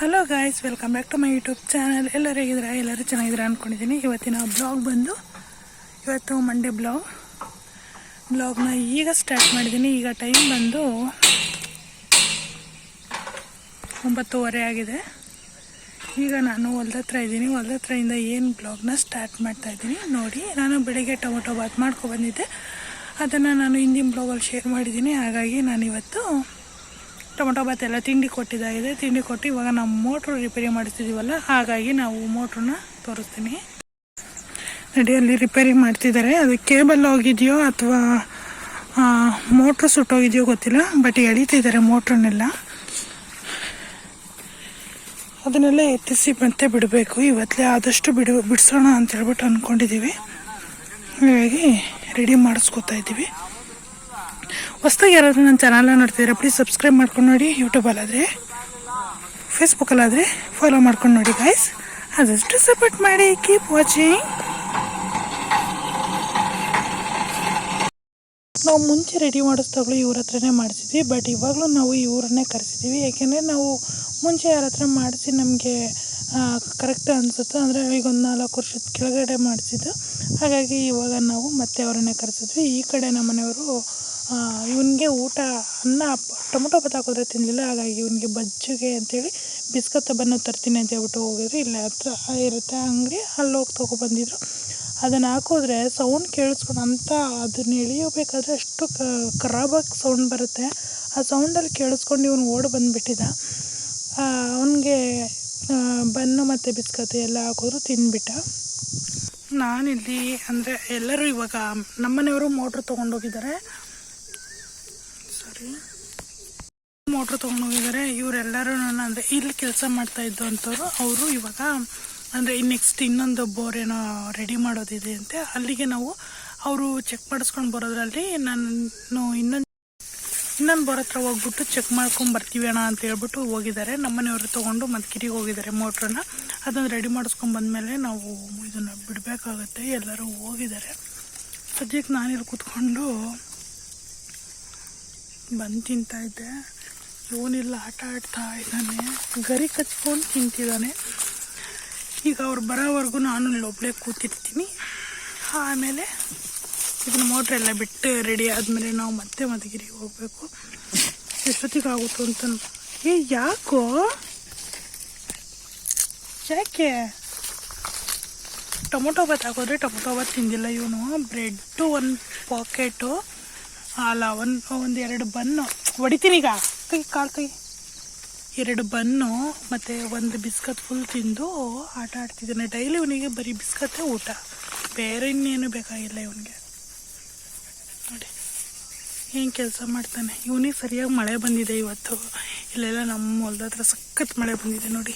Hello guys welcome back to my YouTube channel ಎಲ್ಲರೂ ಹೇಗಿದ್ದೀರಾ? ಎಲ್ಲರೂ ಚೆನ್ನಾಗಿದ್ದೀರಾ ಅಂದ್ಕೊಂಡಿದ್ದೀನಿ ಇವತ್ತಿನ ಬ್ಲಾಗ್ ಬಂದು ಇವತ್ತು ಮಂಡೇ ಬ್ಲಾಗ್ ಬ್ಲಾಗ್ನ ಈಗ ಸ್ಟಾರ್ಟ್ ಮಾಡಿದ್ದೀನಿ. ಈಗ ಟೈಮ್ ಬಂದು ಒಂಬತ್ತುವರೆ ಆಗಿದೆ. ಈಗ ನಾನು ಹೊಲ್ದ ಹತ್ರ ಇದ್ದೀನಿ. ಹೊಲ್ದ ಇಂದ ಏನು ಬ್ಲಾಗ್ನ ಸ್ಟಾರ್ಟ್ ಮಾಡ್ತಾ ಇದ್ದೀನಿ ನೋಡಿ. ನಾನು ಬೆಳಗ್ಗೆ ಟೊಮೊಟೊ ಬಾತ್ ಮಾಡ್ಕೊಬಂದಿದ್ದೆ ಅದನ್ನು ನಾನು ಹಿಂದಿನ ಬ್ಲಾಗಲ್ಲಿ ಶೇರ್ ಮಾಡಿದ್ದೀನಿ. ಹಾಗಾಗಿ ನಾನು ಇವತ್ತು ಟೊಮೊಟೊ ಬಾತ್ ಎಲ್ಲ ತಿಂಡಿ ಕೊಟ್ಟಿದ್ದಾಗಿದೆ. ತಿಂಡಿ ಕೊಟ್ಟು ಇವಾಗ ನಾವು ಮೋಟ್ರು ರಿಪೇರಿ ಮಾಡಿಸ್ತಿದ್ದೀವಲ್ಲ ಹಾಗಾಗಿ ನಾವು ಮೋಟ್ರನ್ನ ತೋರಿಸ್ತೀನಿ. ನಡಿ ಅಲ್ಲಿ ರಿಪೇರಿ ಮಾಡ್ತಿದ್ದಾರೆ. ಅದು ಕೇಬಲ್ ಹೋಗಿದೆಯೋ ಅಥವಾ ಮೋಟ್ರ್ ಸುಟ್ಟೋಗಿದೆಯೋ ಗೊತ್ತಿಲ್ಲ ಬಟ್ ಎಳಿತಿದ್ದಾರೆ ಮೋಟ್ರನ್ನೆಲ್ಲ. ಅದನ್ನೆಲ್ಲ ಎತ್ತಿಸಿ ಮತ್ತೆ ಬಿಡಬೇಕು. ಇವತ್ತಲೇ ಆದಷ್ಟು ಬಿಡು, ಬಿಡಿಸೋಣ ಅಂತ ಹೇಳ್ಬಿಟ್ಟು ಅಂದ್ಕೊಂಡಿದ್ದೀವಿ ಹೀಗಾಗಿ ರೆಡಿ ಮಾಡಿಸ್ಕೊತಾ ಇದ್ದೀವಿ. ಹೊಸ್ದಾಗಿ ಯಾರಾದರೂ ನನ್ನ ಚಾನಲ್ನ ನೋಡ್ತಿದ್ರೆ ಪ್ಲೀಸ್ ಸಬ್ಸ್ಕ್ರೈಬ್ ಮಾಡ್ಕೊಂಡು ನೋಡಿ ಯೂಟ್ಯೂಬಲ್ಲಾದರೆ ಫೇಸ್ಬುಕ್ಕಲ್ಲಾದರೆ ಫಾಲೋ ಮಾಡ್ಕೊಂಡು ನೋಡಿ ಗಾಯ್ಸ್ ಅದಷ್ಟು ಸಪೋರ್ಟ್ ಮಾಡಿ ಕೀಪ್ ವಾಚಿಂಗ್ ನಾವು ಮುಂಚೆ ರೆಡಿ ಮಾಡಿಸ್ದಾಗಲೂ ಇವ್ರ ಹತ್ರನೇ ಮಾಡಿಸಿದ್ವಿ ಬಟ್ ಇವಾಗಲೂ ನಾವು ಇವ್ರನ್ನೇ ಕರೆಸಿದ್ದೀವಿ ಯಾಕೆಂದರೆ ನಾವು ಮುಂಚೆ ಯಾರ ಹತ್ರ ಮಾಡಿಸಿ ನಮಗೆ ಕರೆಕ್ಟ್ ಅನಿಸುತ್ತೆ, ಅಂದರೆ ಈಗ ಒಂದು ನಾಲ್ಕು ವರ್ಷದ ಕೆಳಗಡೆ ಮಾಡಿಸಿದ್ದು. ಹಾಗಾಗಿ ಇವಾಗ ನಾವು ಮತ್ತೆ ಅವರನ್ನೇ ಕರೆಸಿದ್ವಿ. ಈ ಕಡೆ ನಮ್ಮ ಮನೆಯವರು ಇವನಿಗೆ ಊಟ, ಅನ್ನ ಟೊಮೊಟೊ ಬತ್ತ ಹಾಕಿದ್ರೆ ತಿನ್ನಲಿಲ್ಲ ಹಾಗಾಗಿ ಇವನಿಗೆ ಬಜ್ಜಿಗೆ ಅಂತೇಳಿ ಬಿಸ್ಕತ್ ಬನ್ನು ತರ್ತೀನಿ ಅಂತ ಹೇಳ್ಬಿಟ್ಟು ಹೋಗಿದ್ರು. ಇಲ್ಲೇ ಹತ್ರ ಇರುತ್ತೆ ಅಂಗಡಿ ಅಲ್ಲಿ ಹೋಗಿ ತೊಗೊಬಂದಿದ್ರು ಅದನ್ನು ಹಾಕಿದ್ರೆ ಸೌಂಡ್ ಕೇಳಿಸ್ಕೊಂಡು ಅಂತ ಅದನ್ನ ಎಳಿಯಬೇಕಾದ್ರೆ ಅಷ್ಟು ಖರಾಬಾಗಿ ಸೌಂಡ್ ಬರುತ್ತೆ. ಆ ಸೌಂಡಲ್ಲಿ ಕೇಳಿಸ್ಕೊಂಡು ಇವನು ಓಡಿ ಬಂದುಬಿಟ್ಟಿದ್ದ ಅವನಿಗೆ ಬನ್ನು ಮತ್ತು ಬಿಸ್ಕತ್ತು ಎಲ್ಲ ಹಾಕಿದ್ರು ತಿಂದ್ಬಿಟ್ಟ ನಾನಿಲ್ಲಿ ಅಂದರೆ ಎಲ್ಲರೂ ಇವಾಗ ನಮ್ಮನೆಯವರು ಮೋಟ್ರ್ ತೊಗೊಂಡೋಗಿದ್ದಾರೆ. ಸಾರಿ ಮೋಟ್ರ್ ತೊಗೊಂಡೋಗಿದ್ದಾರೆ. ಇವರೆಲ್ಲರೂ ಅಂದರೆ ಇಲ್ಲಿ ಕೆಲಸ ಮಾಡ್ತಾ ಇದ್ದು ಅಂಥವ್ರು ಅವರು ಇವಾಗ ಅಂದರೆ ನೆಕ್ಸ್ಟ್ ಇನ್ನೊಂದು ಬೋರ್ ಏನೋ ರೆಡಿ ಮಾಡೋದಿದೆ ಅಂತೆ, ಅಲ್ಲಿಗೆ ನಾವು ಅವರು ಚೆಕ್ ಮಾಡಿಸ್ಕೊಂಡು ಬರೋದ್ರಲ್ಲಿ ನಾನು ಇನ್ನೊಂದು ಇನ್ನೊಂದು ಬೋರ್ ಹತ್ರ ಹೋಗ್ಬಿಟ್ಟು ಚೆಕ್ ಮಾಡ್ಕೊಂಡು ಬರ್ತೀವಿ ಅಣ್ಣ ಅಂತ ಹೇಳ್ಬಿಟ್ಟು ಹೋಗಿದ್ದಾರೆ. ನಮ್ಮನೆಯವರು ತೊಗೊಂಡು ಕಿರಿಗೆ ಹೋಗಿದ್ದಾರೆ ಮೋಟ್ರನ್ನ ಅದನ್ನು ರೆಡಿ ಮಾಡಿಸ್ಕೊಂಡು ಬಂದಮೇಲೆ ನಾವು ಇದನ್ನು ಬಿಡಬೇಕಾಗತ್ತೆ, ಎಲ್ಲರೂ ಹೋಗಿದ್ದಾರೆ. ಸದ್ಯಕ್ಕೆ ನಾನಿಲ್ಲಿ ಕೂತ್ಕೊಂಡು ಬಂದು ತಿಂತಾಯಿದ್ದೆ ಇವನಿಲ್ಲ ಆಟ ಆಡ್ತಾ ಇದ್ದಾನೆ. ಗರಿ ಕಚ್ಕೊಂಡು ತಿಂತಿದ್ದಾನೆ. ಈಗ ಅವ್ರು ಬರೋವರೆಗೂ ನಾನು ಒಬ್ಬಳೇ ಕೂತಿರ್ತೀನಿ. ಆಮೇಲೆ ಇದನ್ನ ಮೋಟ್ರ್ ಎಲ್ಲ ಬಿಟ್ಟು ರೆಡಿ ಆದಮೇಲೆ ನಾವು ಮತ್ತೆ ಮಧುಗಿರಿಗೆ ಹೋಗಬೇಕು. ಎಷ್ಟೊತ್ತಿಗೆ ಆಗುತ್ತೋ ಅಂತ ಏ, ಯಾಕೋ? ಯಾಕೆ? ಟೊಮೊಟೊ ಬಾತ್ ಹಾಕೋದ್ರೆ ಟೊಮೊಟೊ ಬಾತ್ ತಿಂದಿಲ್ಲ ಇವನು. ಬ್ರೆಡ್ಡು ಒಂದು ಪಾಕೆಟು ಅಲ್ಲ, ಒಂದು ಒಂದು ಎರಡು ಬನ್ನು. ಹೊಡಿತೀನಿ ಈಗ. ಕೈ, ಕಾಲು, ಕೈ. ಎರಡು ಬನ್ನು ಮತ್ತು ಒಂದು ಬಿಸ್ಕತ್ ಫುಲ್ ತಿಂದು ಆಟ ಆಡ್ತಿದ್ದಾನೆ. ಡೈಲಿ ಇವನಿಗೆ ಬರೀ ಬಿಸ್ಕತ್ತೇ ಊಟ. ಬೇರೆ ಇನ್ನೇನು ಬೇಕಾಗಿಲ್ಲ ಇವನಿಗೆ. ನೋಡಿ, ಏನು ಕೆಲಸ ಮಾಡ್ತಾನೆ. ಇವನಿಗೆ ಸರಿಯಾಗಿ ಮಳೆ ಬಂದಿದೆ ಇವತ್ತು. ಇಲ್ಲೆಲ್ಲ ನಮ್ಮ ಹೊಲ್ದ ಹತ್ರ ಸಖತ್ ಮಳೆ ಬಂದಿದೆ ನೋಡಿ.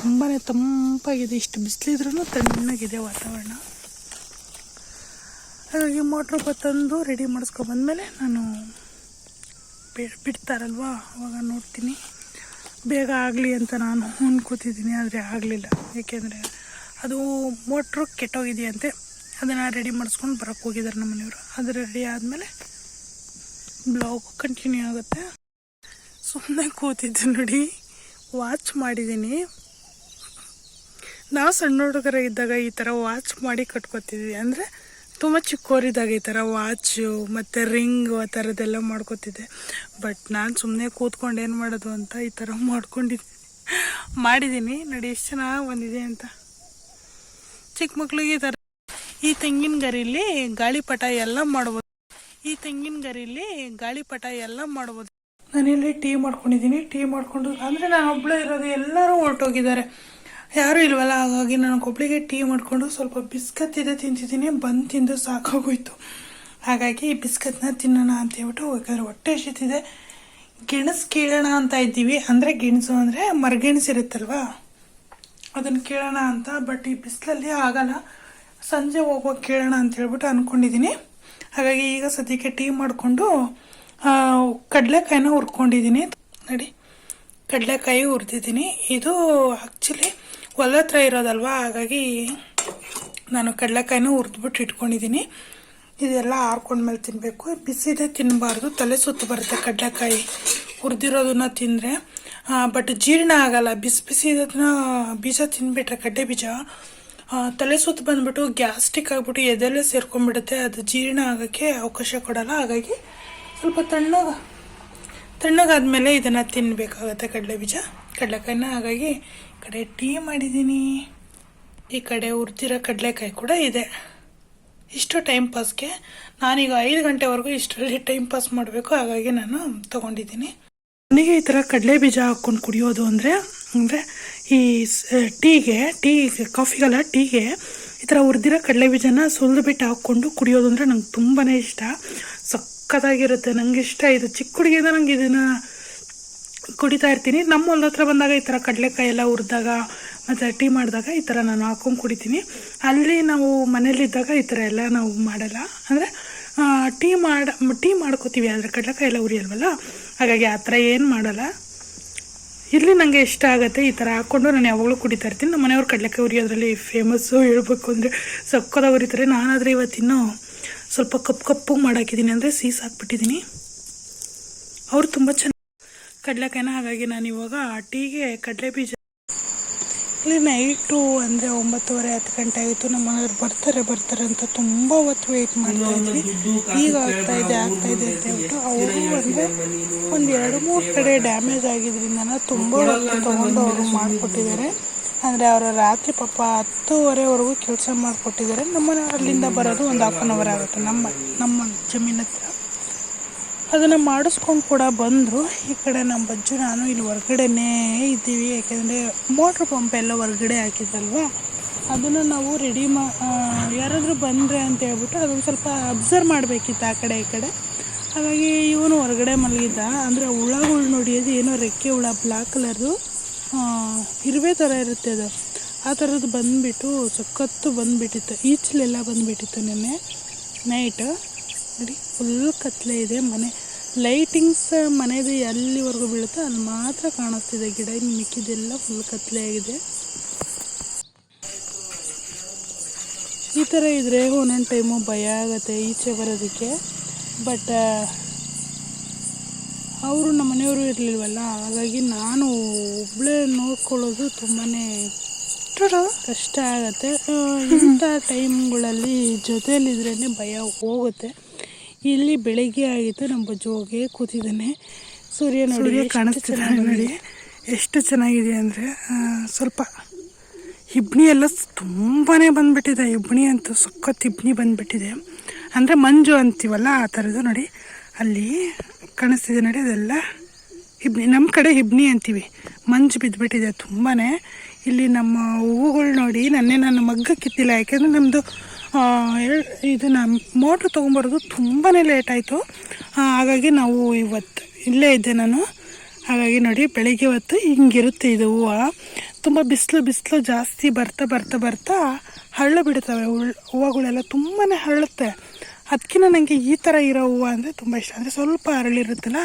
ತುಂಬಾ ತಂಪಾಗಿದೆ. ಇಷ್ಟು ಬಿಸಿಲಿದ್ರೂ ತಣ್ಣಗಿದೆ ವಾತಾವರಣ. ಹಾಗಾಗಿ ಮೋಟ್ರ್ ತಂದು ರೆಡಿ ಮಾಡಿಸ್ಕೊಬಂದ್ಮೇಲೆ ನಾನು ಬಿಡ್ತಾರಲ್ವಾ? ಅವಾಗ ನೋಡ್ತೀನಿ. ಬೇಗ ಆಗಲಿ ಅಂತ ನಾನು ಅನ್ಕೋತಿದ್ದೀನಿ, ಆದರೆ ಆಗಲಿಲ್ಲ. ಏಕೆಂದರೆ ಅದು ಮೋಟ್ರು ಕೆಟ್ಟೋಗಿದೆಯಂತೆ. ಅದನ್ನು ರೆಡಿ ಮಾಡಿಸ್ಕೊಂಡು ಬರೋಕ್ಕೆ ಹೋಗಿದ್ದಾರೆ ನಮ್ಮ ಮನೆಯವರು ಅದು ರೆಡಿ ಆದಮೇಲೆ ಬ್ಲಾಗ್ ಕಂಟಿನ್ಯೂ ಆಗುತ್ತೆ. ಸುಮ್ಮನೆ ಕೂತಿದ್ದೆ ನೋಡಿ. ವಾಚ್ ಮಾಡಿದ್ದೀನಿ. ನಾವು ಸಣ್ಣ ಹುಡುಗರ ಇದ್ದಾಗ ಈ ಥರ ವಾಚ್ ಮಾಡಿ ಕಟ್ಕೊತಿದ್ವಿ. ಅಂದರೆ ತುಂಬ ಚಿಕ್ಕವರಿದ್ದಾಗ ಈ ಥರ ವಾಚು ಮತ್ತು ರಿಂಗು ಆ ಥರದ್ದೆಲ್ಲ ಮಾಡ್ಕೋತಿದ್ದೆ. ಬಟ್ ನಾನು ಸುಮ್ಮನೆ ಕೂತ್ಕೊಂಡು ಏನು ಮಾಡೋದು ಅಂತ ಈ ಥರ ಮಾಡ್ಕೊಂಡಿದ್ದೆ ಮಾಡಿದ್ದೀನಿ ನೋಡಿ, ಎಷ್ಟು ಚೆನ್ನಾಗಿ ಬಂದಿದೆ ಅಂತ. ಚಿಕ್ಕ ಮಕ್ಳಿಗೆ ಈ ಥರ ಈ ತೆಂಗಿನ ಗರಿಲಿ ಗಾಳಿಪಟ ಎಲ್ಲ ಮಾಡ್ಬೋದು. ಈ ತೆಂಗಿನ ಗರಿಲಿ ಗಾಳಿಪಟ ಎಲ್ಲ ಮಾಡ್ಬೋದು. ನಾನಿಲ್ಲಿ ಟೀ ಮಾಡ್ಕೊಂಡಿದ್ದೀನಿ ಟೀ ಮಾಡ್ಕೊಂಡು ಅಂದರೆ ನಾನು ಒಬ್ಬಳೇ ಇರೋದು. ಎಲ್ಲರೂ ಹೊರಟೋಗಿದ್ದಾರೆ. ಯಾರೂ ಇಲ್ವಲ್ಲ, ಹಾಗಾಗಿ ನಾನು ಕೊಬ್ಬಳಿಗೆ ಟೀ ಮಾಡಿಕೊಂಡು ಸ್ವಲ್ಪ ಬಿಸ್ಕತ್ ಇದೆ ತಿಂತಿದ್ದೀನಿ, ಬಂದು ತಿಂದು ಸಾಕಾಗೋಯ್ತು. ಹಾಗಾಗಿ ಈ ಬಿಸ್ಕತ್ನ ತಿನ್ನೋಣ ಅಂತ ಹೇಳ್ಬಿಟ್ಟು ಯಾಕಂದರೆ ಹೊಟ್ಟೆ ಎಷ್ಟಿದೆ ಗೆಣಸು ಕೀಳೋಣ ಅಂತ ಇದ್ದೀವಿ. ಅಂದರೆ ಗೆಣಸು ಅಂದರೆ ಮರಗೆಣಸು ಇರುತ್ತಲ್ವಾ? ಅದನ್ನು ಕೇಳೋಣ ಅಂತ, ಬಟ್ ಈ ಬಿಸಿಲಲ್ಲಿ ಆಗಲ್ಲ. ಸಂಜೆ ಹೋಗುವಾಗ ಕೇಳೋಣ ಅಂತ ಹೇಳ್ಬಿಟ್ಟು ಅಂದ್ಕೊಂಡಿದ್ದೀನಿ ಹಾಗಾಗಿ ಈಗ ಸದ್ಯಕ್ಕೆ ಟೀ ಮಾಡಿಕೊಂಡು ಕಡಲೆಕಾಯಿನ ಹುರ್ಕೊಂಡಿದ್ದೀನಿ. ನೋಡಿ, ಕಡಲೆಕಾಯಿ ಹುರಿದಿದ್ದೀನಿ. ಇದು ಆ್ಯಕ್ಚುಲಿ ಹೊಲ ಹತ್ರ ಇರೋದಲ್ವಾ? ಹಾಗಾಗಿ ನಾನು ಕಡಲೆಕಾಯಿನೂ ಹುರಿದ್ಬಿಟ್ಟು ಇಟ್ಕೊಂಡಿದ್ದೀನಿ. ಇದೆಲ್ಲ ಆರ್ಕೊಂಡ್ಮೇಲೆ ತಿನ್ನಬೇಕು ಬಿಸಿದೇ ತಿನ್ನಬಾರ್ದು ತಲೆ ಸುತ್ತು ಬರುತ್ತೆ ಕಡಲೆಕಾಯಿ. ಹುರಿದಿರೋದನ್ನ ತಿಂದರೆ. ಬಟ್ ಜೀರ್ಣ ಆಗಲ್ಲ. ಬಿಸಿ ಬಿಸಿ ಇದನ್ನ ಬೀಜ ತಿನ್ಬಿಟ್ರೆ ಕಡ್ಡೆ ಬೀಜ ತಲೆ ಸುತ್ತು ಬಂದ್ಬಿಟ್ಟು ಗ್ಯಾಸ್ಟಿಕ್ ಆಗಿಬಿಟ್ಟು ಎದೆಲ್ಲೇ ಸೇರ್ಕೊಂಡ್ಬಿಡುತ್ತೆ. ಅದು ಜೀರ್ಣ ಆಗೋಕ್ಕೆ ಅವಕಾಶ ಕೊಡಲ್ಲ. ಹಾಗಾಗಿ ಸ್ವಲ್ಪ ತಣ್ಣಗೆ, ತಣ್ಣಗಾದ್ಮೇಲೆ ಇದನ್ನು ತಿನ್ನಬೇಕಾಗತ್ತೆ ಕಡಲೆ ಬೀಜ. ಕಡಲೆಕಾಯಿನ, ಹಾಗಾಗಿ ಈ ಕಡೆ ಟೀ ಮಾಡಿದ್ದೀನಿ. ಈ ಕಡೆ ಉರ್ತಿರೋ ಕಡಲೆಕಾಯಿ ಕೂಡ ಇದೆ. ಇಷ್ಟು ಟೈಮ್ ಪಾಸ್ಗೆ ನಾನೀಗ ಐದು ಗಂಟೆವರೆಗೂ ಇಷ್ಟರಲ್ಲಿ ಟೈಮ್ ಪಾಸ್ ಮಾಡಬೇಕು, ಹಾಗಾಗಿ ನಾನು ತೊಗೊಂಡಿದ್ದೀನಿ. ನನಗೆ ಈ ಥರ ಕಡಲೆ ಬೀಜ ಹಾಕ್ಕೊಂಡು ಕುಡಿಯೋದು ಅಂದರೆ ಅಂದರೆ ಈ ಟೀಗೆ, ಟೀ, ಕಾಫಿಗಲ್ಲ ಟೀಗೆ ಈ ಥರ ಹುರಿದಿರೋ ಕಡಲೆ ಬೀಜನ ಸುಲಿದು ಬಿಟ್ಟು ಹಾಕ್ಕೊಂಡು ಕುಡಿಯೋದು ಅಂದರೆ ನಂಗೆ ತುಂಬಾ ಇಷ್ಟ. ಸಕ್ಕತ್ತಾಗಿರುತ್ತೆ ನನಗೆ ಇಷ್ಟ. ಇದು ಚಿಕ್ಕ ಹುಡುಗಿಯಿಂದ ನಂಗೆ ಇದನ್ನು ಕುಡಿತಾ ಇರ್ತೀನಿ. ನಮ್ಮ ಹೊಲದ ಹತ್ರ ಬಂದಾಗ ಈ ಥರ ಕಡಲೆಕಾಯಿ ಎಲ್ಲ ಹುರಿದಾಗ, ಮತ್ತು ಟೀ ಮಾಡಿದಾಗ ಈ ಥರ ನಾನು ಹಾಕೊಂಡು ಕುಡಿತೀನಿ. ಅಲ್ಲಿ ನಾವು ಮನೇಲಿದ್ದಾಗ ಈ ಥರ ಎಲ್ಲ ನಾವು ಮಾಡಲ್ಲ. ಅಂದರೆ ಟೀ ಮಾಡ, ಟೀ ಮಾಡ್ಕೋತೀವಿ, ಆದರೆ ಕಡಲೆಕಾಯಿ ಎಲ್ಲ ಉರಿಯಲ್ವಲ್ಲ ಹಾಗಾಗಿ ಆ ಥರ ಏನು ಮಾಡಲ್ಲ. ಇಲ್ಲಿ ನನಗೆ ಇಷ್ಟ ಆಗುತ್ತೆ ಈ ಥರ ಹಾಕ್ಕೊಂಡು ನಾನು ಯಾವಾಗಲೂ ಕುಡಿತಾ ಇರ್ತೀನಿ. ನಮ್ಮ ಮನೆಯವ್ರು ಕಡಲೆಕಾಯಿ ಉರಿಯೋದ್ರಲ್ಲಿ ಫೇಮಸ್ಸು ಹೇಳಬೇಕು ಅಂದರೆ ಸಕ್ಕದ ಉರಿತಾರೆ ನಾನಾದರೆ ಇವತ್ತಿನ್ನೂ ಸ್ವಲ್ಪ ಕಪ್ಪು ಕಪ್ಪು ಮಾಡಾಕಿದ್ದೀನಿ. ಅಂದರೆ ಸೀಸ್ ಹಾಕ್ಬಿಟ್ಟಿದ್ದೀನಿ. ಅವರು ತುಂಬ ಚೆನ್ನಾಗಿ ಕಡಲೆಕಾಯಿನ, ಹಾಗಾಗಿ ನಾನು ಇವಾಗ ಟೀಗೆ ಕಡಲೆ ಬೀಜ. ಇಲ್ಲಿ ನೈಟು ಅಂದರೆ ಒಂಬತ್ತುವರೆ, ಹತ್ತು ಗಂಟೆ ಆಯಿತು. ನಮ್ಮ ಮನೆಯವ್ರು ಬರ್ತಾರೆ ಬರ್ತಾರೆ ಅಂತ ತುಂಬ ಹೊತ್ತು ವೆಯ್ಟ್ ಮಾಡ್ತಾ ಇದ್ವಿ. ಈಗ ಆಗ್ತಾ ಇದೆ ಆಗ್ತಾ ಇದೆ ಅಂತ ಹೇಳ್ಬಿಟ್ಟು ಅವರು ಅಂದರೆ ಒಂದು ಎರಡು ಮೂರು ಕಡೆ ಡ್ಯಾಮೇಜ್ ಆಗಿದ್ರಿಂದ ತುಂಬ ಹೊತ್ತು ತೊಗೊಂಡು ಅವರು ಮಾಡಿಕೊಟ್ಟಿದ್ದಾರೆ. ಅಂದರೆ ಅವರು ರಾತ್ರಿ ಪಾಪ ಹತ್ತುವರೆವರೆಗೂ ಕೆಲಸ ಮಾಡಿಕೊಟ್ಟಿದ್ದಾರೆ. ನಮ್ಮನೆ ಅಲ್ಲಿಂದ ಬರೋದು ಒಂದು ಹಾಫ್ ಆನ್ ಅವರ್ ಆಗುತ್ತೆ. ನಮ್ಮ ನಮ್ಮ ಜಮೀನ ಹತ್ರ. ಅದನ್ನು ಮಾಡಿಸ್ಕೊಂಡು ಕೂಡ ಬಂದರು. ಈ ಕಡೆ ನಮ್ಮ ಬಜ್ಜು ನಾನು ಇಲ್ಲಿ ಹೊರ್ಗಡೆನೇ ಇದ್ದೀವಿ. ಯಾಕೆಂದರೆ ಮೋಟ್ರ್ ಪಂಪ್ ಎಲ್ಲ ಹೊರ್ಗಡೆ ಹಾಕಿದ್ದಲ್ವ? ಅದನ್ನು ನಾವು ರೆಡಿ ಮಾ ಯಾರಾದರೂ ಬಂದರೆ ಅಂತ ಹೇಳ್ಬಿಟ್ಟು ಅದನ್ನು ಸ್ವಲ್ಪ ಅಬ್ಸರ್ವ್ ಮಾಡಬೇಕಿತ್ತು ಆ ಕಡೆ ಈ ಕಡೆ. ಹಾಗಾಗಿ ಇವನು ಹೊರಗಡೆ ಮಲಗಿದ್ದ. ಅಂದರೆ ಹುಳಗಳು ನೋಡಿ ಅದು ಏನೋ ರೆಕ್ಕೆ ಹುಳ ಬ್ಲ್ಯಾಕ್ ಕಲರ್ದು ಇರುವೆ ಥರ ಇರುತ್ತೆ ಅದು. ಆ ಥರದ್ದು ಬಂದುಬಿಟ್ಟು ಸಖತ್ತು ಬಂದುಬಿಟ್ಟಿತ್ತು. ಈಚಲೆಲ್ಲ ಬಂದುಬಿಟ್ಟಿತ್ತು ನಿನ್ನೆ. ನೈಟ್ ನೋಡಿ ಫುಲ್ ಕತ್ತಲೆ ಇದೆ ಮನೆ. ಲೈಟಿಂಗ್ಸ್ ಮನೆದು ಎಲ್ಲಿವರೆಗೂ ಬೀಳುತ್ತೋ ಅಲ್ಲಿ ಮಾತ್ರ ಕಾಣಿಸ್ತಿದೆ. ಗಿಡ ಇನ್ನು ಮಿಕ್ಕಿದೆಲ್ಲ ಫುಲ್ ಕತ್ತಲೆ ಆಗಿದೆ. ಈ ಥರ ಇದ್ರೆ ಒಂದೊಂದು ಟೈಮು ಭಯ ಆಗುತ್ತೆ ಈಚೆ ಬರೋದಕ್ಕೆ. ಬಟ್ ಅವರು ನಮ್ಮ ಮನೆಯವರು ಇರಲಿಲ್ವಲ್ಲ ಹಾಗಾಗಿ ನಾನು ಒಬ್ಬಳೇ ನೋಡ್ಕೊಳ್ಳೋದು ತುಂಬಾ ಕಷ್ಟ ಆಗುತ್ತೆ. ಇಂಥ ಟೈಮ್ಗಳಲ್ಲಿ ಜೊತೆಯಲ್ಲಿದ್ರೇ ಭಯ ಹೋಗುತ್ತೆ. ಇಲ್ಲಿ ಬೆಳಿಗ್ಗೆ ಆಗಿತ್ತು ನಮ್ಮ ಜೋಗೆ ಕೂತಿದ್ದಾನೆ. ಸೂರ್ಯ ನೋಡಿ ಕಾಣಿಸ್ತಿದೆ ನೋಡಿ. ಎಷ್ಟು ಚೆನ್ನಾಗಿದೆ ಅಂದರೆ ಸ್ವಲ್ಪ ಇಬ್ನಿ ಎಲ್ಲ ತುಂಬಾ ಬಂದ್ಬಿಟ್ಟಿದೆ. ಇಬ್ನಿ ಅಂತೂ ಸಖತ್ ಇಬ್ನಿ ಬಂದ್ಬಿಟ್ಟಿದೆ. ಅಂದರೆ ಮಂಜು ಅಂತೀವಲ್ಲ ಆ ಥರದ್ದು ನೋಡಿ. ಅಲ್ಲಿ ಕಾಣಿಸ್ತಿದೆ ನೋಡಿ ಅದೆಲ್ಲ ಇಬ್ನಿ ನಮ್ಮ ಕಡೆ ಇಬ್ನಿ ಅಂತೀವಿ. ಮಂಜು ಬಿದ್ದುಬಿಟ್ಟಿದೆ ತುಂಬಾ ಇಲ್ಲಿ ನಮ್ಮ ಹೂವುಗಳು ನೋಡಿ ನನ್ನೆ ನನ್ನ ಮಗ್ಗ ಕಿತ್ತಿಲ್ಲ. ಯಾಕೆಂದರೆ ನಮ್ಮದು ಇದು ನಮ್ಮ ಮೋಟ್ರ್ ತೊಗೊಂಬರೋದು ತುಂಬಾ ಲೇಟ್ ಆಯಿತು. ಹಾಗಾಗಿ ನಾವು ಇವತ್ತು ಇಲ್ಲೇ ಇದ್ದೆ ನಾನು. ಹಾಗಾಗಿ ನೋಡಿ, ಬೆಳಿಗ್ಗೆ ಹೊತ್ತು ಹಿಂಗಿರುತ್ತೆ ಇದು ಹೂವು. ತುಂಬ ಬಿಸಿಲು ಬಿಸಿಲು ಜಾಸ್ತಿ ಬರ್ತಾ ಬರ್ತಾ ಬರ್ತಾ ಹಳ್ಳ ಬಿಡ್ತವೆ. ಹೂವುಗಳೆಲ್ಲ ತುಂಬಾ ಹರಳುತ್ತೆ. ಅದಕ್ಕಿಂತ ನನಗೆ ಈ ಥರ ಇರೋ ಹೂವು ಅಂದರೆ ತುಂಬ ಇಷ್ಟ. ಅಂದರೆ ಸ್ವಲ್ಪ ಅರಳಿರುತ್ತಲ್ಲ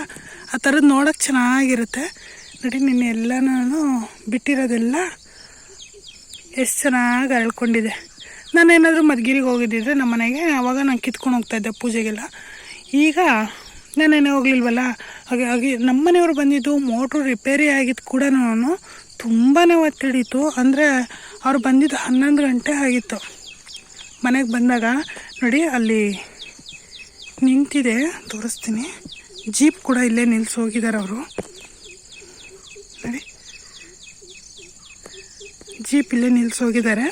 ಆ ಥರದ್ದು ನೋಡೋಕೆ ಚೆನ್ನಾಗಿರುತ್ತೆ. ನೋಡಿ, ನಿನ್ನೆ ಎಲ್ಲ ನಾನು ಬಿಟ್ಟಿರೋದೆಲ್ಲ ಎಷ್ಟು ಚೆನ್ನಾಗಿ ಅರಳ್ಕೊಂಡಿದೆ ನಾನೇನಾದರೂ ಮದ್ಗಿರಿಗೆ ಹೋಗಿದ್ದಿದ್ರೆ ನಮ್ಮ ಮನೆಗೆ ಆವಾಗ ನಾನು ಕಿತ್ಕೊಂಡು ಹೋಗ್ತಾಯಿದ್ದೆ ಪೂಜೆಗೆಲ್ಲ. ಈಗ ನಾನೇನೇ ಹೋಗ್ಲಿಲ್ವಲ್ಲ, ಹಾಗೆ ಹಾಗೆ ನಮ್ಮ ಮನೆಯವರು ಬಂದಿದ್ದು ಮೋಟ್ರು ರಿಪೇರಿ ಆಗಿದ್ದು ಕೂಡ ನಾನು ತುಂಬಾ ಒತ್ತಿಡಿತು ಅಂದರೆ ಅವ್ರು ಬಂದಿದ್ದು ಹನ್ನೊಂದು ಗಂಟೆ ಆಗಿತ್ತು. ಮನೆಗೆ ಬಂದಾಗ ನೋಡಿ ಅಲ್ಲಿ ನಿಂತಿದೆ, ತೋರಿಸ್ತೀನಿ. ಜೀಪ್ ಕೂಡ ಇಲ್ಲೇ ನಿಲ್ಸಿ ಹೋಗಿದ್ದಾರೆ ಅವರು. ನೋಡಿ. ಜೀಪ್ ಇಲ್ಲೇ ನಿಲ್ಸಿ ಹೋಗಿದ್ದಾರೆ.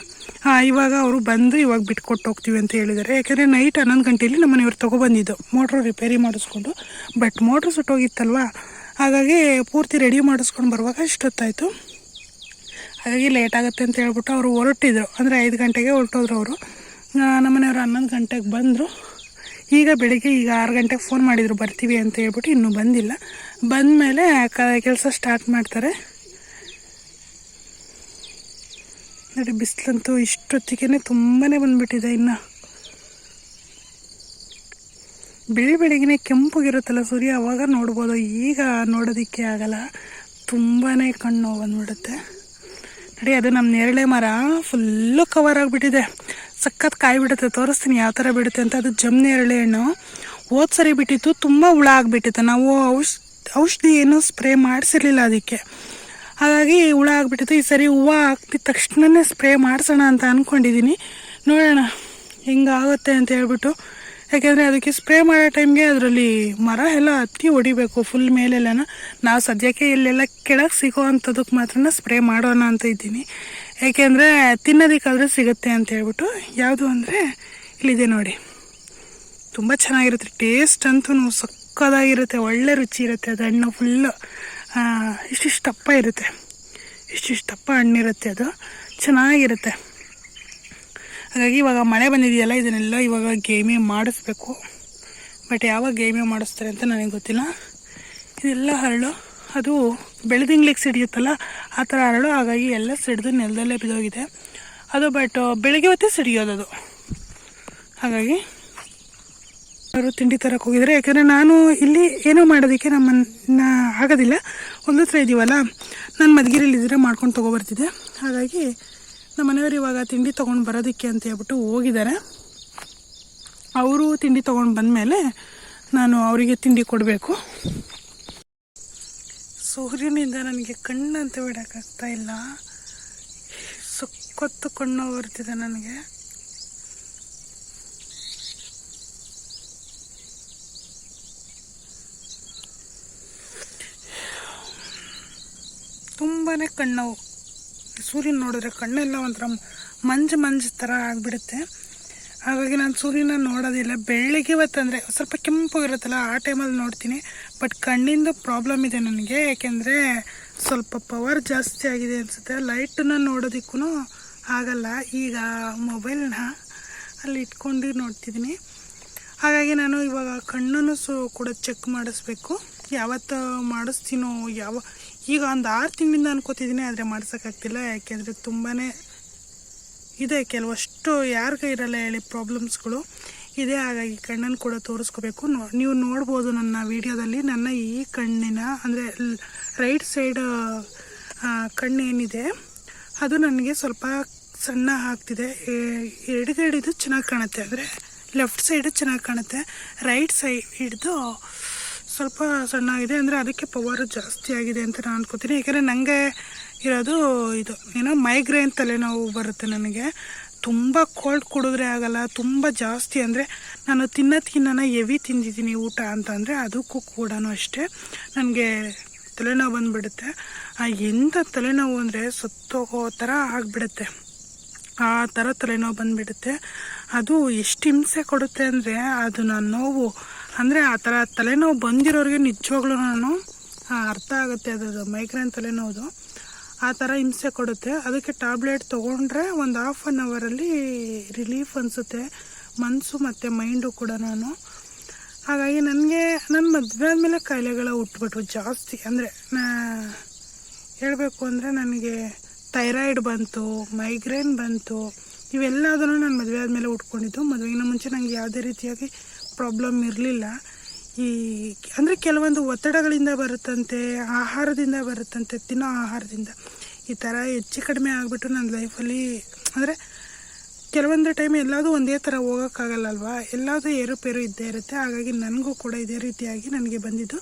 ಇವಾಗ ಅವರು ಬಂದು ಇವಾಗ ಬಿಟ್ಕೊಟ್ಟು ಹೋಗ್ತೀವಿ ಅಂತ ಹೇಳಿದ್ದಾರೆ. ಯಾಕೆಂದರೆ ನೈಟ್ ಹನ್ನೊಂದು ಗಂಟೆಯಲ್ಲಿ ನಮ್ಮ ಮನೆಯವ್ರು ತೊಗೊಬಂದಿದ್ದು ಮೋಟ್ರ್ ರಿಪೇರಿ ಮಾಡಿಸ್ಕೊಂಡು. ಬಟ್ ಮೋಟ್ರ್ ಸುಟ್ಟೋಗಿತ್ತಲ್ವ? ಹಾಗಾಗಿ ಪೂರ್ತಿ ರೆಡಿ ಮಾಡಿಸ್ಕೊಂಡು ಬರುವಾಗ ಇಷ್ಟೊತ್ತಾಯಿತು. ಹಾಗಾಗಿ ಲೇಟ್ ಆಗುತ್ತೆ ಅಂತ ಹೇಳ್ಬಿಟ್ಟು ಅವರು ಹೊರಟಿದ್ರು. ಅಂದರೆ ಐದು ಗಂಟೆಗೆ ಹೊರಟೋದ್ರು ಅವರು. ನಮ್ಮನೆಯವರು ಹನ್ನೊಂದು ಗಂಟೆಗೆ ಬಂದರು. ಈಗ ಬೆಳಿಗ್ಗೆ ಈಗ ಆರು ಗಂಟೆಗೆ ಫೋನ್ ಮಾಡಿದರು, ಬರ್ತೀವಿ ಅಂತ ಹೇಳ್ಬಿಟ್ಟು ಇನ್ನೂ ಬಂದಿಲ್ಲ. ಬಂದಮೇಲೆ ಕ, ಕೆಲಸ ಸ್ಟಾರ್ಟ್ ಮಾಡ್ತಾರೆ. ನೋಡಿ, ಬಿಸಿಲಂತೂ ಇಷ್ಟೊತ್ತಿಗೆ ತುಂಬಾ ಬಂದುಬಿಟ್ಟಿದೆ ಇನ್ನು. ಬೆಳಿ ಬೆಳಿಗ್ಗೆ ಕೆಂಪಗಿರುತ್ತಲ್ಲ ಸೂರ್ಯ, ಅವಾಗ ನೋಡ್ಬೋದು. ಈಗ ನೋಡೋದಕ್ಕೆ ಆಗಲ್ಲ. ತುಂಬಾ ಕಣ್ಣು ಬಂದ್ಬಿಡುತ್ತೆ. ನೋಡಿ, ಅದು ನಮ್ಮ ನೇರಳೆ ಮರ. ಫುಲ್ಲು ಕವರ್ ಆಗಿಬಿಟ್ಟಿದೆ. ಸಖತ್ ಕಾಯಿ ಬಿಡುತ್ತೆ ತೋರಿಸ್ತೀನಿ ಯಾವ ಥರ ಬಿಡುತ್ತೆ ಅಂತ. ಅದು ಜಮ್ ನೇರಳೆ ಹಣ್ಣು. ಹೋದ ಸರಿ ಬಿಟ್ಟಿತ್ತು. ತುಂಬ ಹುಳ ಆಗಿಬಿಟ್ಟಿತ್ತು. ನಾವು ಔಷ್ ಔಷಧಿ ಏನು ಸ್ಪ್ರೇ ಮಾಡಿಸಿರ್ಲಿಲ್ಲ ಅದಕ್ಕೆ. ಹಾಗಾಗಿ ಹುಳ ಆಗಿಬಿಟ್ಟಿತ್ತು. ಈ ಸರಿ ಹೂವು ಹಾಕಿದ ತಕ್ಷಣನೇ ಸ್ಪ್ರೇ ಮಾಡಿಸೋಣ ಅಂತ ಅಂದ್ಕೊಂಡಿದ್ದೀನಿ ನೋಡೋಣ ಹೆಂಗಾಗುತ್ತೆ ಅಂತ ಹೇಳ್ಬಿಟ್ಟು. ಯಾಕೆಂದರೆ ಅದಕ್ಕೆ ಸ್ಪ್ರೇ ಮಾಡೋ ಟೈಮ್ಗೆ ಅದರಲ್ಲಿ ಮರ ಎಲ್ಲ ಹತ್ತಿ ಹೊಡಿಬೇಕು ಫುಲ್ ಮೇಲೆಲ್ಲನ. ನಾವು ಸದ್ಯಕ್ಕೆ ಇಲ್ಲೆಲ್ಲ ಕೆಳಗೆ ಸಿಗೋ ಅಂಥದಕ್ಕೆ ಮಾತ್ರ ಸ್ಪ್ರೇ ಮಾಡೋಣ ಅಂತ ಇದ್ದೀನಿ. ಯಾಕೆಂದರೆ ತಿನ್ನೋದಕ್ಕಾದರೆ ಸಿಗುತ್ತೆ ಅಂತ ಹೇಳ್ಬಿಟ್ಟು. ಯಾವುದು ಅಂದರೆ ಇಲ್ಲಿದೆ ನೋಡಿ. ತುಂಬ ಚೆನ್ನಾಗಿರುತ್ತೆ. ಟೇಸ್ಟ್ ಅಂತೂ ಸಕ್ಕದಾಗಿರುತ್ತೆ. ಒಳ್ಳೆ ರುಚಿ ಇರುತ್ತೆ. ಅದು ಹಣ್ಣು ಫುಲ್ಲು ಇಷ್ಟಿಷ್ಟು ದಪ್ಪ ಇರುತ್ತೆ. ಇಷ್ಟಿಷ್ಟು ದಪ್ಪ ಹಣ್ಣಿರುತ್ತೆ ಅದು. ಚೆನ್ನಾಗಿರುತ್ತೆ. ಹಾಗಾಗಿ ಇವಾಗ ಮಳೆ ಬಂದಿದೆಯಲ್ಲ, ಇದನ್ನೆಲ್ಲ ಇವಾಗ ಗೇಮೇ ಮಾಡಿಸ್ಬೇಕು. ಬಟ್ ಯಾವಾಗ ಗೇಮೇ ಮಾಡಿಸ್ತಾರೆ ಅಂತ ನನಗೆ ಗೊತ್ತಿಲ್ಲ. ಇದೆಲ್ಲ ಹರಳು. ಅದು ಬೆಳೆದಿಂಗ್ಲಿಗೆ ಸಿಡಿಯುತ್ತಲ್ಲ, ಆ ಥರ ಹರಳು. ಹಾಗಾಗಿ ಎಲ್ಲ ಸಿಡಿದು ನೆಲದಲ್ಲೇ ಬಿದ್ದೋಗಿದೆ. ಅದು ಬಟ್ ಬೆಳಗ್ಗೆ ಹೊತ್ತೇ ಸಿಡಿಯೋದು ಹಾಗಾಗಿ ಅವರು ತಿಂಡಿ ತರಕ್ಕೆ ಹೋಗಿದ್ದಾರೆ ಯಾಕಂದರೆ ನಾನು ಇಲ್ಲಿ ಏನೋ ಮಾಡೋದಕ್ಕೆ ನಮ್ಮನ್ನ ಆಗೋದಿಲ್ಲ. ಒಂದು ಹತ್ರ ಇದ್ದೀವಲ್ಲ ನಾನು ಮಧುಗಿರಿಲಿದ್ದರೆ ಮಾಡ್ಕೊಂಡು ತೊಗೊಬರ್ತಿದ್ದೆ ಹಾಗಾಗಿ ನಮ್ಮ ಮನೆಯವರು ಇವಾಗ ತಿಂಡಿ ತೊಗೊಂಡು ಬರೋದಕ್ಕೆ ಅಂತ ಹೇಳ್ಬಿಟ್ಟು ಹೋಗಿದ್ದಾರೆ. ಅವರು ತಿಂಡಿ ತೊಗೊಂಡು ಬಂದಮೇಲೆ ನಾನು ಅವರಿಗೆ ತಿಂಡಿ ಕೊಡಬೇಕು. ಸೂರ್ಯನಿಂದ ನನಗೆ ಕಣ್ಣಂತ ಬಿಡೋಕ್ಕಾಗ್ತಾ ಇಲ್ಲ. ಸೊಕ್ಕತ್ತು ಕಣ್ಣು ಬರ್ತಿದೆ ನನಗೆ. ತುಂಬಾ ಕಣ್ಣು ಸೂರ್ಯನ ನೋಡಿದ್ರೆ ಕಣ್ಣೆಲ್ಲ ಒಂಥರ ಮಂಜು ಮಂಜು ಥರ ಆಗಿಬಿಡುತ್ತೆ. ಹಾಗಾಗಿ ನಾನು ಸೂರ್ಯನ ನೋಡೋದಿಲ್ಲ. ಬೆಳಗ್ಗೆ ಹೊತ್ತಂದರೆ ಸ್ವಲ್ಪ ಕೆಂಪು ಇರುತ್ತಲ್ಲ, ಆ ಟೈಮಲ್ಲಿ ನೋಡ್ತೀನಿ. ಬಟ್ ಕಣ್ಣಿಂದು ಪ್ರಾಬ್ಲಮ್ ಇದೆ ನನಗೆ. ಯಾಕೆಂದರೆ ಸ್ವಲ್ಪ ಪವರ್ ಜಾಸ್ತಿ ಆಗಿದೆ ಅನಿಸುತ್ತೆ. ಲೈಟನ್ನು ನೋಡೋದಕ್ಕೂ ಆಗಲ್ಲ. ಈಗ ಮೊಬೈಲ್ನ ಅಲ್ಲಿ ಇಟ್ಕೊಂಡು ನೋಡ್ತಿದ್ದೀನಿ. ಹಾಗಾಗಿ ನಾನು ಇವಾಗ ಕಣ್ಣನ್ನು ಸು ಕೂಡ ಚೆಕ್ ಮಾಡಿಸ್ಬೇಕು. ಯಾವತ್ತು ಮಾಡಿಸ್ತೀನೋ ಯಾವ ಈಗ ಒಂದು ಆರು ತಿಂಗಳಿಂದ ಅನ್ಕೋತಿದ್ದೀನಿ, ಆದರೆ ಮಾಡ್ಸೋಕ್ಕಾಗ್ತಿಲ್ಲ. ಯಾಕೆಂದರೆ ತುಂಬಾ ಇದೆ. ಕೆಲವಷ್ಟು ಯಾರಿಗೂ ಇರಲ್ಲ ಹೇಳಿ ಪ್ರಾಬ್ಲಮ್ಸ್ಗಳು ಇದೆ. ಹಾಗಾಗಿ ಕಣ್ಣನ್ನು ಕೂಡ ತೋರಿಸ್ಕೋಬೇಕು. ನೋ, ನೀವು ನೋಡ್ಬೋದು ನನ್ನ ವಿಡಿಯೋದಲ್ಲಿ ನನ್ನ ಈ ಕಣ್ಣಿನ, ಅಂದರೆ ರೈಟ್ ಸೈಡ್ ಕಣ್ಣೇನಿದೆ ಅದು ನನಗೆ ಸ್ವಲ್ಪ ಸಣ್ಣ ಆಗ್ತಿದೆ. ಎಡಗಡೆದು ಚೆನ್ನಾಗಿ ಕಾಣುತ್ತೆ. ಅಂದರೆ ಲೆಫ್ಟ್ ಸೈಡು ಚೆನ್ನಾಗಿ ಕಾಣುತ್ತೆ. ರೈಟ್ ಸೈಡ್ ಹಿಡ್ದು ಸ್ವಲ್ಪ ಸಣ್ಣ ಆಗಿದೆ ಅಂದರೆ ಅದಕ್ಕೆ ಪವರ್ ಜಾಸ್ತಿ ಆಗಿದೆ ಅಂತ ನಾನು ಅನ್ಕೋತೀನಿ. ಏಕೆಂದರೆ ನನಗೆ ಇರೋದು ಇದು, ಏನೋ ಮೈಗ್ರೇನ್ ತಲೆನೋವು ಬರುತ್ತೆ ನನಗೆ. ತುಂಬ ಕೋಲ್ಡ್ ಕುಡಿದ್ರೆ ಆಗಲ್ಲ, ತುಂಬ ಜಾಸ್ತಿ ಅಂದರೆ ನಾನು ತಿನ್ನೋದ್ಕಿನ್ನ ಎವಿ ತಿಂದಿದ್ದೀನಿ ಊಟ ಅಂತ ಅಂದರೆ ಅದಕ್ಕೂ ಕೂಡ ಅಷ್ಟೇ. ನನಗೆ ತಲೆನೋವು ಬಂದುಬಿಡುತ್ತೆ. ಆ ಎಂಥ ತಲೆನೋವು ಅಂದರೆ ಸತ್ತೋಗೋ ಥರ ಆಗಿಬಿಡುತ್ತೆ. ಆ ಥರ ತಲೆನೋವು ಬಂದುಬಿಡುತ್ತೆ. ಅದು ಎಷ್ಟು ಹಿಂಸೆ ಕೊಡುತ್ತೆ ಅಂದರೆ ಅದು ನಾನು ನೋವು. ಅಂದರೆ ಆ ಥರ ತಲೆನೋವು ಬಂದಿರೋರಿಗೆ ನಿಜವಾಗ್ಲೂ ನಾನು ಅರ್ಥ ಆಗುತ್ತೆ ಅದು ಮೈಗ್ರೇನ್ ತಲೆನೋವುದು. ಆ ಥರ ಹಿಂಸೆ ಕೊಡುತ್ತೆ. ಅದಕ್ಕೆ ಟ್ಯಾಬ್ಲೆಟ್ ತೊಗೊಂಡ್ರೆ ಒಂದು ಹಾಫ್ ಆನ್ ಅವರಲ್ಲಿ ರಿಲೀಫ್ ಅನಿಸುತ್ತೆ. ಮನಸ್ಸು ಮತ್ತು ಮೈಂಡು ಕೂಡ ನಾನು. ಹಾಗಾಗಿ ನನಗೆ ನನ್ನ ಮದುವೆ ಆದಮೇಲೆ ಕಾಯಿಲೆಗಳು ಹುಟ್ಬಿಟ್ವು ಜಾಸ್ತಿ. ಅಂದರೆ ಹೇಳಬೇಕು ಅಂದರೆ ನನಗೆ ಥೈರಾಯ್ಡ್ ಬಂತು ಮೈಗ್ರೇನ್ ಬಂತು, ಇವೆಲ್ಲದನ್ನು ನಾನು ಮದುವೆ ಆದಮೇಲೆ ಉಟ್ಕೊಂಡಿದ್ದು ಮದುವೆಗಿನ ಮುಂಚೆ ನನಗೆ ಯಾವುದೇ ರೀತಿಯಾಗಿ ಪ್ರಾಬ್ಲಮ್ ಇರಲಿಲ್ಲ. ಈ ಅಂದರೆ ಕೆಲವೊಂದು ಒತ್ತಡಗಳಿಂದ ಬರುತ್ತಂತೆ, ಆಹಾರದಿಂದ ಬರುತ್ತಂತೆ, ತಿನ್ನೋ ಆಹಾರದಿಂದ ಈ ಥರ ಹೆಚ್ಚು ಕಡಿಮೆ ಆಗಿಬಿಟ್ಟು ನನ್ನ ಲೈಫಲ್ಲಿ ಅಂದರೆ ಕೆಲವೊಂದು ಟೈಮ್ ಎಲ್ಲದೂ ಒಂದೇ ಥರ ಹೋಗೋಕ್ಕಾಗಲ್ಲಲ್ವಾ? ಎಲ್ಲದೂ ಏರುಪೇರು ಇದ್ದೇ ಇರುತ್ತೆ. ಹಾಗಾಗಿ ನನಗೂ ಕೂಡ ಇದೇ ರೀತಿಯಾಗಿ ನನಗೆ ಬಂದಿದ್ದು.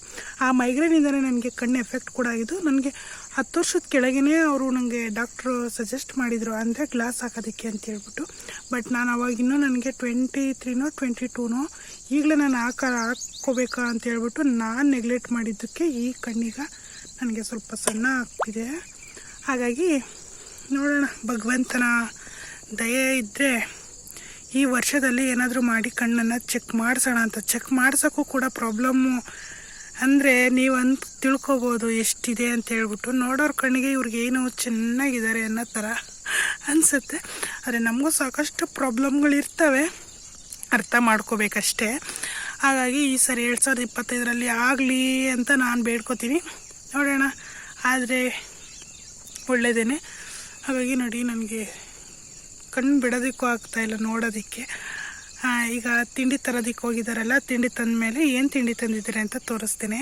ಆ ಮೈಗ್ರೇನಿಂದಲೇ ನನಗೆ ಕಣ್ಣು ಎಫೆಕ್ಟ್ ಕೂಡ ಆಗಿದ್ದು. ನನಗೆ ಹತ್ತು ವರ್ಷದ ಕೆಳಗೇ ಅವರು ನನಗೆ ಡಾಕ್ಟ್ರು ಸಜೆಸ್ಟ್ ಮಾಡಿದರು. ಅಂದರೆ ಗ್ಲಾಸ್ ಹಾಕೋದಕ್ಕೆ ಅಂತ ಹೇಳ್ಬಿಟ್ಟು. ಬಟ್ ನಾನು ಅವಾಗಿನ್ನೂ ನನಗೆ ಟ್ವೆಂಟಿ ತ್ರೀನೋ ಟ್ವೆಂಟಿ ಟೂನೋ ಈಗಲೇ ನಾನು ಹಾಕ ಹಾಕ್ಕೋಬೇಕಾ ಅಂತ ಹೇಳ್ಬಿಟ್ಟು ನಾನು ನೆಗ್ಲೆಕ್ಟ್ ಮಾಡಿದ್ದಕ್ಕೆ ಈ ಕಣ್ಣೀಗ ನನಗೆ ಸ್ವಲ್ಪ ಸಣ್ಣ ಆಗ್ತಿದೆ. ಹಾಗಾಗಿ ನೋಡೋಣ, ಭಗವಂತನ ದಯೆ ಇದ್ದರೆ ಈ ವರ್ಷದಲ್ಲಿ ಏನಾದರೂ ಮಾಡಿ ಕಣ್ಣನ್ನು ಚೆಕ್ ಮಾಡಿಸೋಣ ಅಂತ. ಚೆಕ್ ಮಾಡಿಸೋಕ್ಕೂ ಕೂಡ ಪ್ರಾಬ್ಲಮ್ಮು ಅಂದರೆ ನೀವು ಅಂತ ತಿಳ್ಕೊಬೋದು ಎಷ್ಟಿದೆ ಅಂತ ಹೇಳ್ಬಿಟ್ಟು ನೋಡೋರ ಕಣ್ಣಿಗೆ ಇವ್ರಿಗೆ ಏನು ಚೆನ್ನಾಗಿದ್ದಾರೆ ಅನ್ನೋ ಥರ ಅನಿಸುತ್ತೆ. ಆದರೆ ನಮಗೂ ಸಾಕಷ್ಟು ಪ್ರಾಬ್ಲಮ್ಗಳಿರ್ತವೆ ಅರ್ಥ ಮಾಡ್ಕೋಬೇಕಷ್ಟೇ. ಹಾಗಾಗಿ ಈ ಸರಿ ಎರಡು ಸಾವಿರದ ಇಪ್ಪತ್ತೈದರಲ್ಲಿ ಆಗಲಿ ಅಂತ ನಾನು ಬೇಡ್ಕೋತೀನಿ. ನೋಡೋಣ. ಆದರೆ ಒಳ್ಳೆಯದೇ ಹಾಗಾಗಿ ನೋಡಿ ನನಗೆ ಕಣ್ಣು ಬಿಡೋದಕ್ಕೂ ಆಗ್ತಾಯಿಲ್ಲ ನೋಡೋದಕ್ಕೆ. ಈಗ ತಿಂಡಿ ತರೋದಕ್ಕೆ ಹೋಗಿದ್ದಾರಲ್ಲ ತಿಂಡಿ ತಂದ ಮೇಲೆ ಏನು ತಿಂಡಿ ತಂದಿದ್ದೀರಿ ಅಂತ ತೋರಿಸ್ತೇನೆ.